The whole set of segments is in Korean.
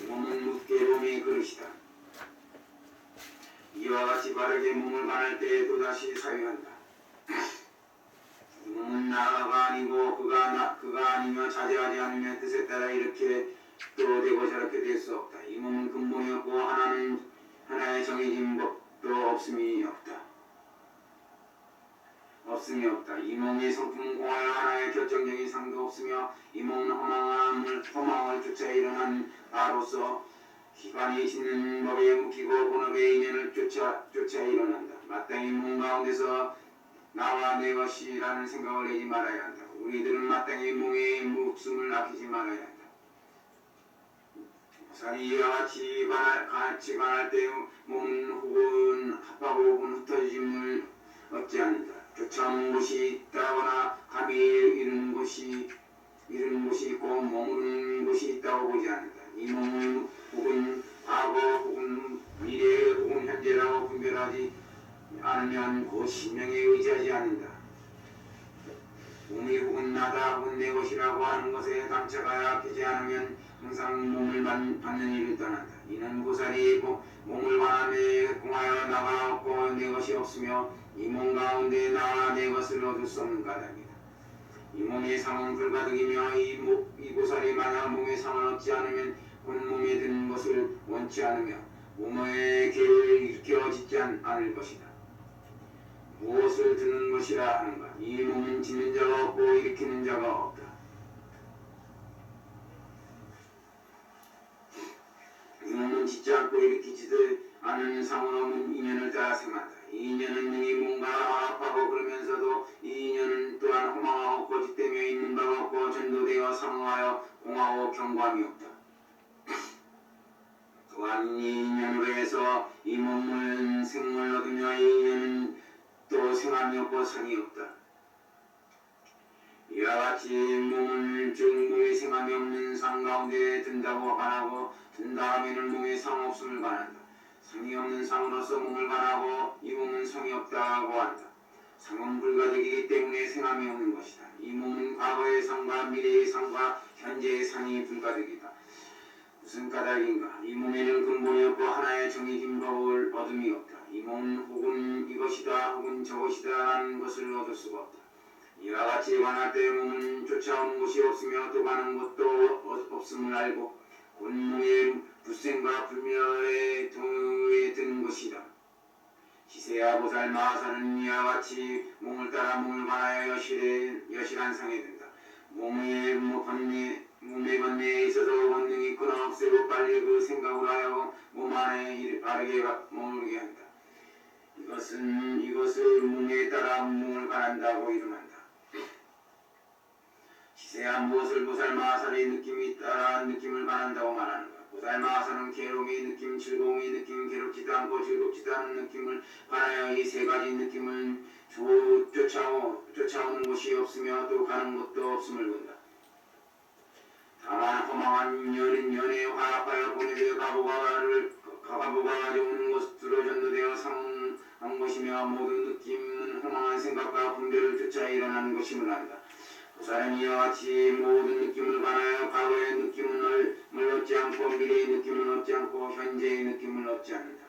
이 몸은 묵계롬의 그릇이다. 이와 같이 바르게 몸을 관할 때에 또다시 사유한다. 이 몸은 나가 아니고 그가 나, 그가 아니며 자제하지 않으면 뜻에 따라 이렇게 또 되고 저렇게 될 수 없다. 이 몸은 근 없음이 없다. 이 몸의 성품은 공하여 하나의 결정적인 상도 없으며 이 몸은 허망함을 허망을 쫓아 일어난 바로서 기관이 짓는 법에 묶이고 본업의 인연을 쫓아 쫓아 일어난다. 마땅히 몸 가운데서 나와 내 것이라는 생각을 내지 말아야 한다. 우리들은 마땅히 몸의 목숨을 아끼지 말아야 한다. 보살이 이와 같이 관할, 같이 관할 때 몸은 혹은 합하고 혹은 흩어짐을 얻지 않는다. 쫓아오는 곳이 있다거나 감히 이르는 곳이 이르는 곳이 있고 머무르는 곳이 있다고 보지 않는다. 이 몸은 혹은 과거 혹은 미래 혹은 현재라고 분별하지 않으면 그 신명에 의지하지 않는다. 몸이 혹은 나다 혹은 내 것이라고 하는 것에 당차가 약하지 않으면 항상 몸을 받- 받는 일을 떠난다. 이는 보살이 고- 몸을 관함에 공하여 나가 없고 내 것이 없으며 이 몸 가운데 나와 내 것을 얻을 수 없는 까닭이다. 이 몸의 상은 불가득이며 이, 모, 이 보살이 만약 몸의 상을 얻지 않으면 본 몸에 드는 것을 원치 않으며 몸의 계를 일으켜 짓지 않- 않을 것이다. 무엇을 드는 것이라 하는가? 이 몸은 짓는 자가 없고 일으키는 자가 없다. 일으키지도 않은 상으로 문 인연을 따라 생한다. 이 인연은 능히 뭔가 아합하고 그러면서도 이 인연은 또한 허망하고 거짓되며 있는 바가 없고 전도되어 상응하여 공하고 경고함이 없다. 또한 이 인연으로 해서 이 몸은 생을 얻으며 이 인연은 또 생함이 없고 상이 없다. 이와 같이 몸은 즉 몸의 생함이 없는 상 가운데 든다고 반하고 든 다음에는 몸의 상 없음을 반한다. 상이 없는 상으로서 몸을 반하고 이 몸은 성이 없다고 한다. 상은 불가득이기 때문에 생함이 없는 것이다. 이 몸은 과거의 상과 미래의 상과 현재의 상이 불가득이다. 무슨 까닭인가? 이 몸에는 근본이 없고 하나의 정해진 법을 얻음이 없다. 이 몸은 혹은 이것이다 혹은 저것이다 하는 것을 얻을 수가 없다. 이와 같이 관할 때 몸은 쫓아오는 곳이 없으며 또 가는 어- 없음을 알고 곧 몸의 불생과 불멸의 도에 드는 것이다. 시세야 보살 마하사는 이와 같이 몸을 따라 몸을 관하여 여실에, 여실한 상에 든다. 몸의 뭐 번뇌, 몸의 번뇌에 있어서 본능이 끊어 없애고 빨리 그 생각을 하여 몸 안에 일- 바르게 가- 머무르게 한다. 이것은 이것을 몸에 따라 몸을 관한다고 이름한다. 시세야 무엇을 보살 마하산의 느낌이 따라 느낌을 관한다고 말하는가? 보살 마하산은 괴로움의 느낌, 즐거움의 느낌, 괴롭지도 않고 즐겁지도 않은 느낌을 관하여 이세 가지 느낌을 조, 쫓아오, 쫓아오는 곳이 없으며 또 가는 곳도 없음을 본다. 다만 허망한 연인 연에 화합하여 보내되어 가보가를 가보가 가져오는 것으로 전도되어 상한 것이며 모든 느낌은 허망한 생각과 분별을 쫓아 일어나는 것임을 안다. 보살은 이와 같이 모든 느낌을 관하여 과거의 느낌을 얻지 않고 미래의 느낌을 얻지 않고 현재의 느낌을 얻지 않는다.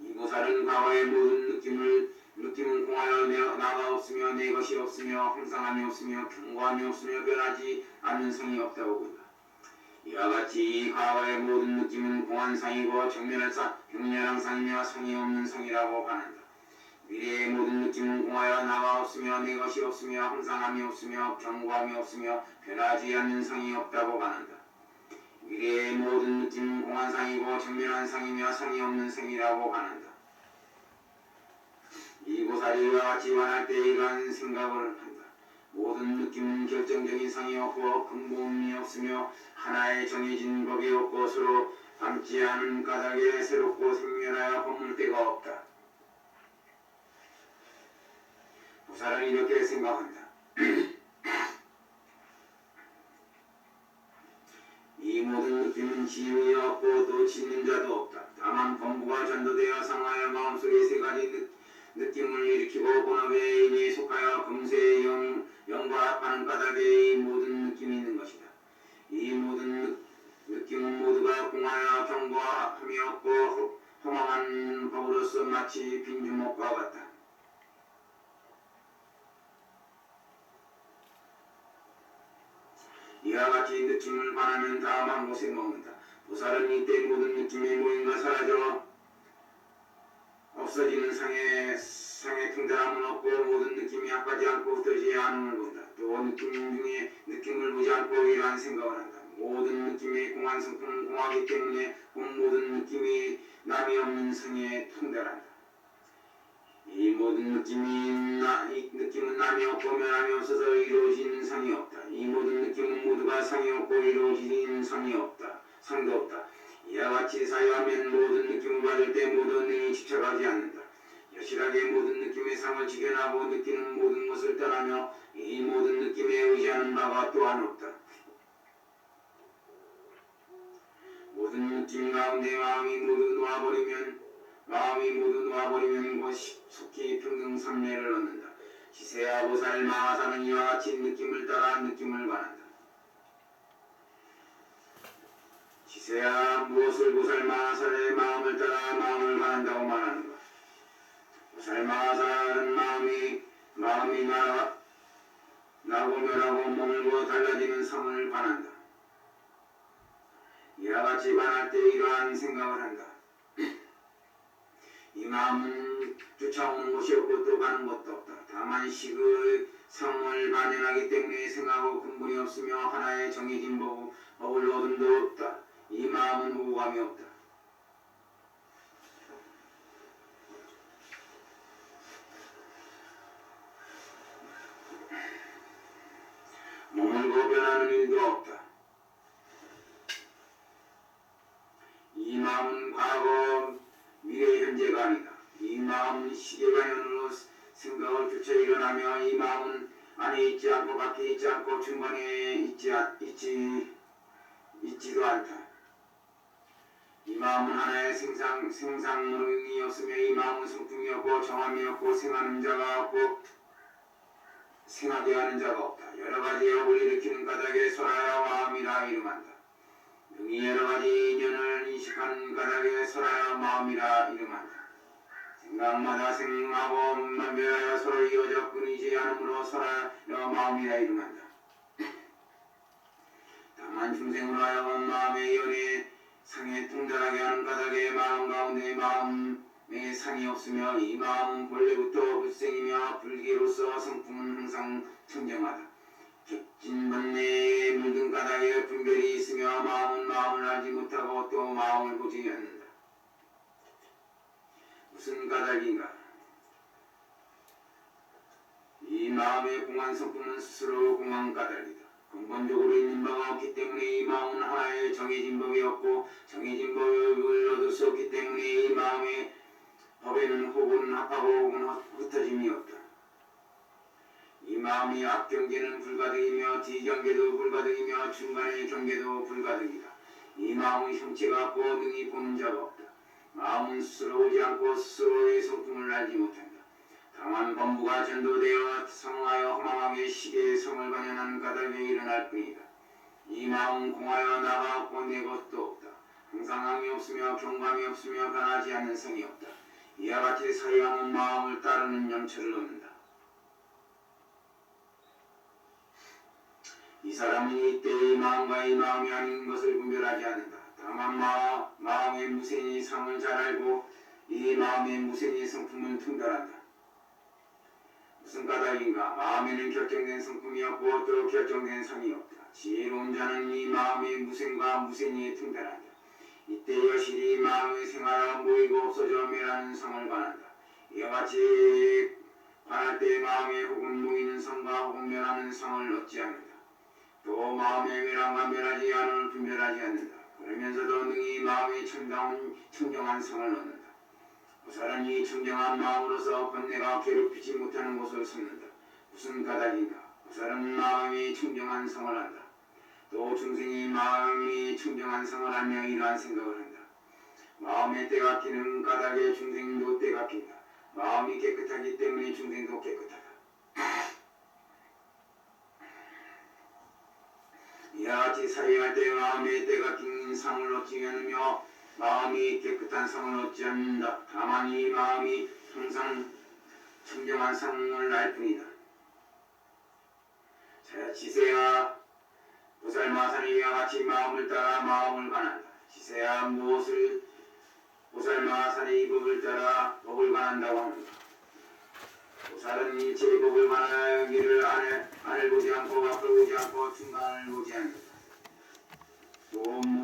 이 보살은 과거의 모든 느낌을 느낌은 공하여 내, 나가 없으며 내 것이 없으며 항상함이 없으며 경고함이 없으며 변하지 않는 성이 없다고 본다. 이와 같이 이 과거의 모든 느낌은 공한상이고 정면한 상, 격렬한 상이며 성이 없는 성이라고 반한다. 미래의 모든 느낌은 공하여 나가 없으며 내 것이 없으며 항상함이 없으며 경고함이 없으며 변하지 않는 성이 없다고 반한다. 미래의 모든 느낌은 공한상이고 정면한 상이며 성이 없는 성이라고 반한다. 이 보살이와 같이 관할 때 이러한 생각을. 모든 느낌은 결정적인 상이 없고 근본이 없으며 하나의 정해진 법이 없고 서로 닮지 않은 까닭에 새롭고 생멸하여 허물 데가 없다. 보살은 이렇게 생각한다. 이 모든 느낌은 지음이 없고 또 짓는 자도 없다. 다만 범부가 전도 가지 느, 느낌을 일으키고 본업의 인에 속하여 금세 영, 영과 이 모든 느낌이 있는 것이다. 이 모든 느, 느낌은 모두가 공하여 경과 합함이 없고 허망한 법으로서 마치 빈 주먹과 같다. 이와 같이 느낌을 반하면 다만 곳에 머문다. 보살은 이때 모든 느낌의 모임과 사라져 없어지는 상 의 상의 통달함은 없고 모든 느낌이 합하지 않고 흩어지지 않음을 본다. 또 느낌 중에 느낌을 보지 않고 이러한 생각을 한다. 모든 느낌의 공한 성품은 공하기 때문에 그 모든 느낌이 남이 없는 상에 통달한다. 이 모든 느낌이 나, 이 느낌은 남이 없고 면함이 없어서 이루어지는 상이 없다. 이 모든 느낌은 모두가 상이 없고 이루어지는 상이 없다. 상도 없다. 이와 같이 사유하면 모든 느낌을 받을 때 모든 능이 집착하지 않는다. 여실하게 모든 느낌의 상을 지견하고 느끼는 모든 것을 떠나며 이 모든 느낌에 의지하는 바가 또한 없다. 모든 느낌 가운데 마음이 모두 놓아버리면 마음이 모두 놓아버리면 곧 속히 평등 삼례를 얻는다. 시세야 보살 마하사는 이와 같이 느낌을 따라 느낌을 관한다. 시세야 무엇을 보살 마하살의 마음을 따라 마음을 관한다고 말하는가? 마하살은 마음이 마음이 나 나고 멸하고 머물고 달라지는 성을 관한다. 이와 같이 관할 때 이러한 생각을 한다. 이 마음은 쫓아오는 것이 없고 또 가는 것도 없다. 다만 식의 성을 만연하기 때문에 생하고 근본이 없으며 하나의 정해진 법, 법을 얻음도 없다. 이 마음은 오감이 없다. 일도 없다. 이 마음은 과거, 미래, 현재가 아니다. 이 마음은 시계관연으로 생각을 쫓아 일어나며 이 마음은 안에 있지 않고 밖에 있지 않고 중간에 있지, 않- 있지, 있지도 않다. 이 마음은 하나의 생상, 생상론이 없으며 이 마음은 성품이 없고 정함이 없고 생하는 자가 없고 생하게 하는 자가 없다. 여러 가지 업을 일으키는 까닭에 소라야 마음이라 이름한다. 능히 여러 가지 인연을 인식하는 까닭에 소라야 마음이라 이름한다. 생각마다 생하고 만별하여 서로 이어져 끊이지 않으므로 서라 마음이라 이름한다. 다만 중생으로 하여금 마음의 연에 상에 통달하게 하는 까닭에 마음 가운데 마음의 상이 없으며 이 마음은 본래부터 불생이며 불기로서 성품은 항상 청정하다. 격진 번뇌에 물든 까닭에 분별이 있으며 마음은 마음을 알지 못하고 또 마음을 보지 않는다. 무슨 까닭인가? 이 마음의 공한 성품은 스스로 공한 까닭이다. 근본적으로 있는 바가 없기 때문에 이 마음은 하나의 정해진 법이 없고 정해진 법을 얻을 수 없기 때문에 이 마음의 법에는 혹은 합하고 혹은 흩어짐이 없다. 이 마음이 앞경계는 불가득이며 뒤경계도 불가득이며 중간의 경계도 불가득이다. 이 마음은 형체가 능히 보는 자가 없다. 마음은 스스로 오지 않고 스스로의 성품을 알지 못한다. 다만 범부가 전도되어 성하여 허망하게 시계의 성을 관연한 까닭에 일어날 뿐이다. 이 마음은 공하여 나가 없고 내 것도 없다. 항상 함이 없으며 경감이 없으며 변하지 않는 성이 없다. 이와 같이 사유하는 마음을 따르는 영철을 얻는다. 이 사람은 이때 이 마음과 이 마음이 아닌 것을 분별하지 않는다. 다만 마, 마음의 무생이 상을 잘 알고 이 마음의 무생이 성품을 통달한다. 무슨 까닭인가? 마음에는 결정된 성품이 없고 또 결정된 상이 없다. 지혜로운 자는 이 마음의 무생과 무생이 통달한다. 이때 여실히 마음의 생활은 모이고 없어져 멸하는 성을 관한다. 이와 같이 관할 때 마음에 혹은 모이는 성과 혹은 멸하는 성을 얻지 않는다. 또 마음의 멸함과 멸하지 않음을 분별하지 않는다. 그러면서도 능히 마음의 청정, 청정한 성을 얻는다. 보살은 이 청정한 마음으로서 번뇌가 괴롭히지 못하는 곳을 찾는다. 무슨 까닭인가? 보살은 마음이 청정한 성을 한다. 또 중생이 마음이 청정한 성을 하며 이러한 생각을 한다. 마음의 때가 끼는 까닭에 중생도 때가 낀다. 마음이 깨끗하기 때문에 중생도 깨끗하다. 이와 같이 사이할 때 마음의 때가 긴 상을 얻지 않으며 마음이 깨끗한 상을 얻지 않는다. 다만 이 마음이 항상 청정한 상을 알 뿐이다. 자, 지세야 보살마산이 이와 같이 마음을 따라 마음을 관한다. 지세야 무엇을 보살마산의 이 법을 따라 법을 관한다고 합니다. 보살은 일체의 법을 관하기를 안을, 안을 보지 않고 앞을 보지 않고 중간을 보지 않는다. 또